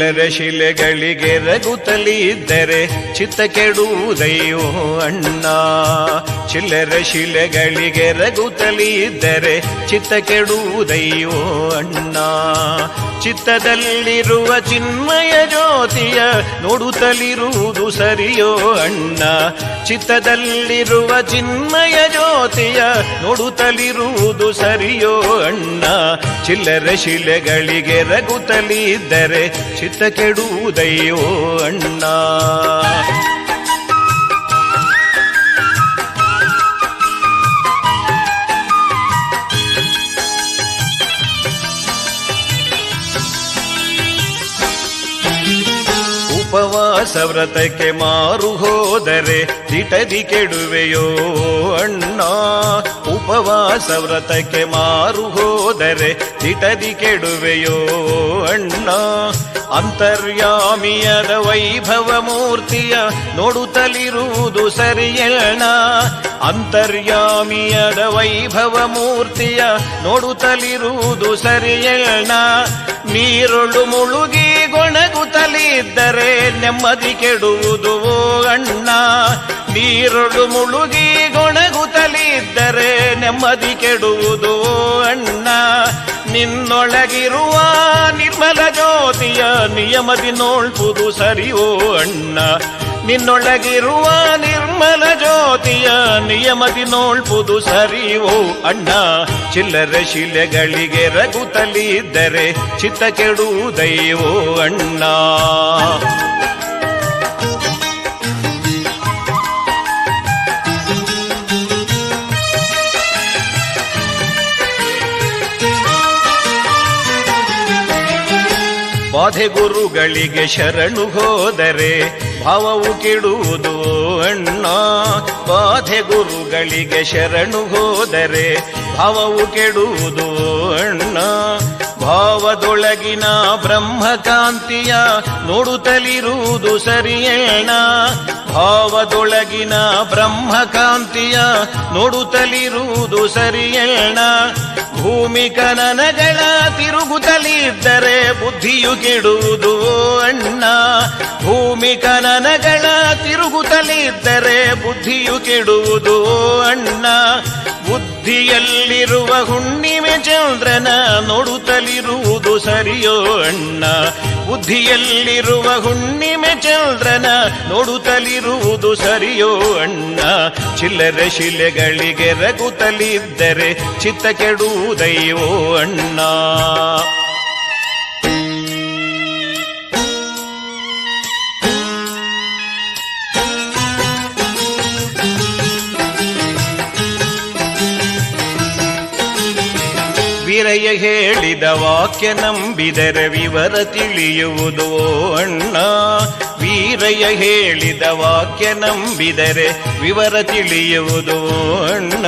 ಚಿಲ್ಲರೆ ಶಿಲೆಗಳಿಗೆ ರಗುತ್ತಲಿದ್ದರೆ ಚಿತ್ತ ಕೆಡುವುದಯ್ಯೋ ಅಣ್ಣ. ಚಿಲ್ಲರ ಶಿಲೆಗಳಿಗೆ ರಗುತ್ತಲಿದ್ದರೆ ಚಿತ್ತ ಕೆಡುವುದಯ್ಯೋ ಅಣ್ಣ. ಚಿತ್ತದಲ್ಲಿರುವ ಚಿನ್ಮಯ ಜ್ಯೋತಿಯ ನೋಡುತ್ತಲಿರುವುದು ಸರಿಯೋ ಅಣ್ಣ? ಚಿತ್ತದಲ್ಲಿರುವ ಚಿನ್ಮಯ ಜ್ಯೋತಿಯ ನೋಡುತ್ತಲಿರುವುದು ಸರಿಯೋ ಅಣ್ಣ? ಚಿಲ್ಲರೆ ಶಿಲೆಗಳಿಗೆ ರಗುತ್ತಲಿದ್ದರೆ ಚಿತ್ತ ಕೆಡುವುದಯ್ಯೋ ಅಣ್ಣ? ಉಪವಾಸ ವ್ರತಕ್ಕೆ ಮಾರು ಹೋದರೆ ದಿಟದಿ ಕೆಡುವೆಯೋ ಅಣ್ಣ? ಉಪವಾಸ ವ್ರತಕ್ಕೆ ಮಾರು ಹೋದರೆ ದಿಟದಿ ಕೆಡುವೆಯೋ ಅಣ್ಣ? ಅಂತರ್ಯಾಮಿಯದ ವೈಭವ ಮೂರ್ತಿಯ ನೋಡುತ್ತಲಿರುವುದು ಸರಿಯಣ್ಣ ಅಂತರ್ಯಾಮಿಯದ ವೈಭವ ಮೂರ್ತಿಯ ನೋಡುತ್ತಲಿರುವುದು ಸರಿಯಣ್ಣ ನೀರೊಳು ಮುಳುಗಿ ಗೊಣಗುತ್ತಲಿದ್ದರೆ ನೆಮ್ಮದಿ ಕೆಡುವುದು ಅಣ್ಣ. ನೀರೊಳು ಮುಳುಗಿ ಗೊಣಗುತ್ತಲಿದ್ದರೆ ನೆಮ್ಮದಿ ಕೆಡುವುದು ಅಣ್ಣ. ನಿನ್ನೊಳಗಿರುವ ನಿರ್ಮಲ ನಿಯಮದಿ ನೋಳ್ಪುದು ಸರಿಯೋ ಅಣ್ಣ. ನಿನ್ನೊಳಗಿರುವ ನಿರ್ಮಲ ಜ್ಯೋತಿಯ ನಿಯಮದಿ ನೋಳ್ಪುದು ಸರಿಯೋ ಅಣ್ಣ. ಚಿಲ್ಲರೆ ಶಿಲೆಗಳಿಗೆ ರಗುತ್ತಲಿ ಇದ್ದರೆ ಚಿತ್ತ ಕೆಡುವುದೈವೋ ಅಣ್ಣ. ಬಾಧೆ ಗುರುಗಳಿಗೆ ಶರಣು ಹೋದರೆ ಭಾವವು ಕೆಡುವುದು ಅಣ್ಣ. ಬಾಧೆ ಗುರುಗಳಿಗೆ ಶರಣು ಹೋದರೆ ಭಾವವು ಕೆಡುವುದು ಅಣ್ಣ. ಭಾವದೊಳಗಿನ ಬ್ರಹ್ಮಕಾಂತಿಯ ನೋಡುತ್ತಲಿರುವುದು ಸರಿಯೇಣ. ಭಾವದೊಳಗಿನ ಬ್ರಹ್ಮಕಾಂತಿಯ ನೋಡುತ್ತಲಿರುವುದು ಸರಿಯೇಣ. ಭೂಮಿ ಕನನಗಳ ತಿರುಗುತ್ತಲಿದ್ದರೆ ಬುದ್ಧಿಯು ಕೆಡುವುದು ಅಣ್ಣ. ಭೂಮಿ ಕನನಗಳ ತಿರುಗುತ್ತಲಿದ್ದರೆ ಬುದ್ಧಿಯು ಕೆಡುವುದು ಅಣ್ಣ. ಬುದ್ಧಿಯಲ್ಲಿರುವ ಹುಣ್ಣಿಮೆ ಚಂದ್ರನ ನೋಡುತ್ತಲಿರುವುದು ಸರಿಯೋ ಅಣ್ಣ? ಬುದ್ಧಿಯಲ್ಲಿರುವ ಹುಣ್ಣಿಮೆ ಚಂದ್ರನ ನೋಡುತ್ತಲಿರುವುದು ಸರಿಯೋ ಅಣ್ಣ? ಚಿಲ್ಲರೆ ಶಿಲೆಗಳಿಗೆ ರಗುತ್ತಲಿದ್ದರೆ ಚಿತ್ತ ಕೆಡುವುದಯ್ಯೋ ಅಣ್ಣ? ವೀರಯ್ಯ ಹೇಳಿದ ವಾಕ್ಯ ನಂಬಿದರೆ ವಿವರ ತಿಳಿಯುವುದು ಅಣ್ಣ. ವೀರಯ್ಯ ಹೇಳಿದ ವಾಕ್ಯ ನಂಬಿದರೆ ವಿವರ ತಿಳಿಯುವುದು ಅಣ್ಣ.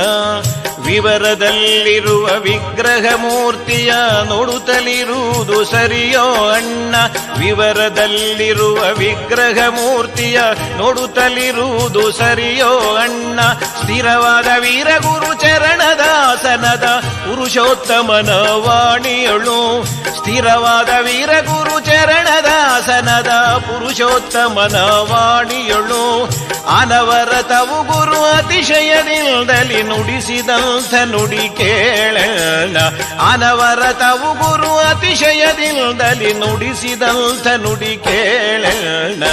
ವಿವರದಲ್ಲಿರುವ ವಿಗ್ರಹ ಮೂರ್ತಿಯ ನೋಡುತ್ತಲಿರುವುದು ಸರಿಯೋ ಅಣ್ಣ? ವಿವರದಲ್ಲಿರುವ ವಿಗ್ರಹ ಮೂರ್ತಿಯ ನೋಡುತ್ತಲಿರುವುದು ಸರಿಯೋ ಅಣ್ಣ? ಸ್ಥಿರವಾದ ವೀರಗುರು ಚರಣದಾಸನದ ಪುರುಷೋತ್ತಮನ ವಾಣಿಯಳು. ಸ್ಥಿರವಾದ ವೀರಗುರು ಚರಣದಾಸನದ ಪುರುಷೋತ್ತಮನ ವಾಣಿಯಳು. ಅನವರತವು ಗುರು ಅತಿಶಯದಿಂದಲಿ ನುಡಿಸಿದಂಥ ನುಡಿ ಕೇಳಣ ಅನವರತವು ಗುರು ಅತಿಶಯದಿಂದಲಿ ನುಡಿಸಿದಂಥ ನುಡಿ ಕೇಳಣ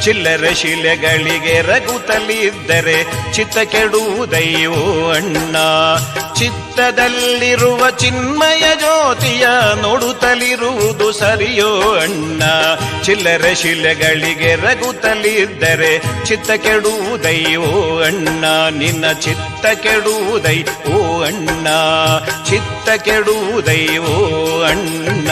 ಚಿಲ್ಲರೆ ಶಿಲೆಗಳಿಗೆ ರಗುತ್ತಲಿದ್ದರೆ ಚಿತ್ತ ಕೆಡುವುದಯ್ಯೋ ಅಣ್ಣ. ಚಿತ್ತದಲ್ಲಿರುವ ಚಿನ್ಮಯ ಜ್ಯೋತಿಯ ನೋಡುತ್ತಲಿರುವುದು ಸರಿಯೋ ಅಣ್ಣ? ಚಿಲ್ಲರೆ ಶಿಲೆಗಳಿಗೆ ರಗುತ್ತಲಿದ್ದರೆ ಚಿತ್ತ ಕೆಡುವುದಯ್ಯೋ ಅಣ್ಣ? ನಿನ್ನ ಚಿತ್ತ ಕೆಡುವುದೈ, ಓ ಅಣ್ಣ? ಚಿತ್ತ ಕೆಡುವುದೈ ಓ ಅಣ್ಣ?